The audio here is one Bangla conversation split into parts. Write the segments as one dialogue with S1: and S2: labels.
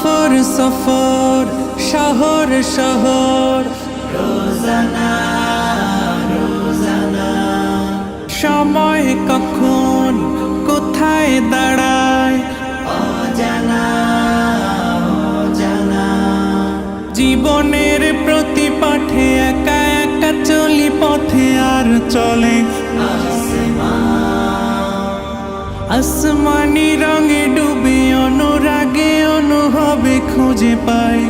S1: সফর সফর শহর শহর।
S2: রোজানা
S1: সময় কখন কোথায় দাঁড়ায়?
S2: অজানা অজানা।
S1: জীবনের প্রতি পাঠে একা একা চলি পথে আর চলে। আসমানি। রঙে অনুভবে খুঁজে পাই।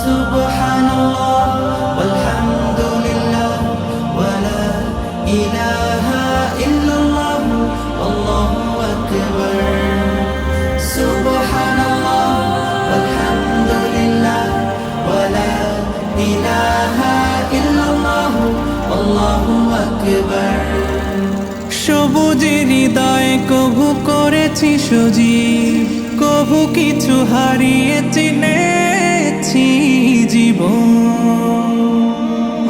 S2: সুবহানাল্লাহ ওয়ালহামদুলিল্লাহ ওয়ালা ইলাহা ইল্লাল্লাহ আল্লাহু আকবার। সুবহানাল্লাহ ওয়ালহামদুলিল্লাহ ওয়ালা ইলাহা ইল্লাল্লাহ আল্লাহু আকবার।
S1: সবুজের হৃদয় কভু করেছি সজীব। কভু কিছু হারিয়ে চিনেছি জীবন।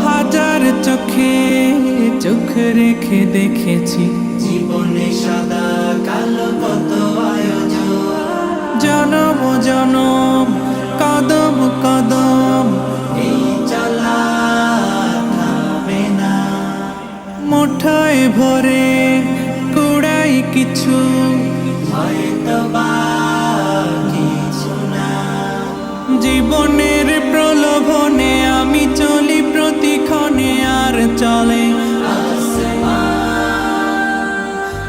S1: হাজার চোখে চোখ রেখে দেখেছি।
S2: জীবনে সাদা কালো কত আয়োজন।
S1: জনম জনম কদম কদম।
S2: এই চলা থামে না।
S1: মুঠায় ভরে কুড়াই কিছু।
S2: হয়তো বা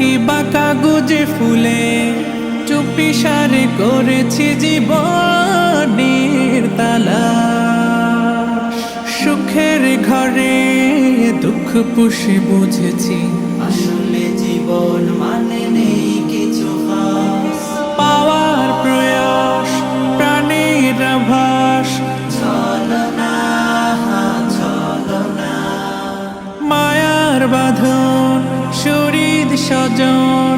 S1: কি বাঁকা গুজে ফুলে? চুপি সারে করেছি জীবনের তালা। সুখের ঘরে দুঃখ পুষে বুঝেছি।
S2: আসলে জীবন মানে নেই কিছু
S1: পাওয়ার প্রয়াস প্রাণের আভাস। মায়ার বাঁধন শরীর স্বজন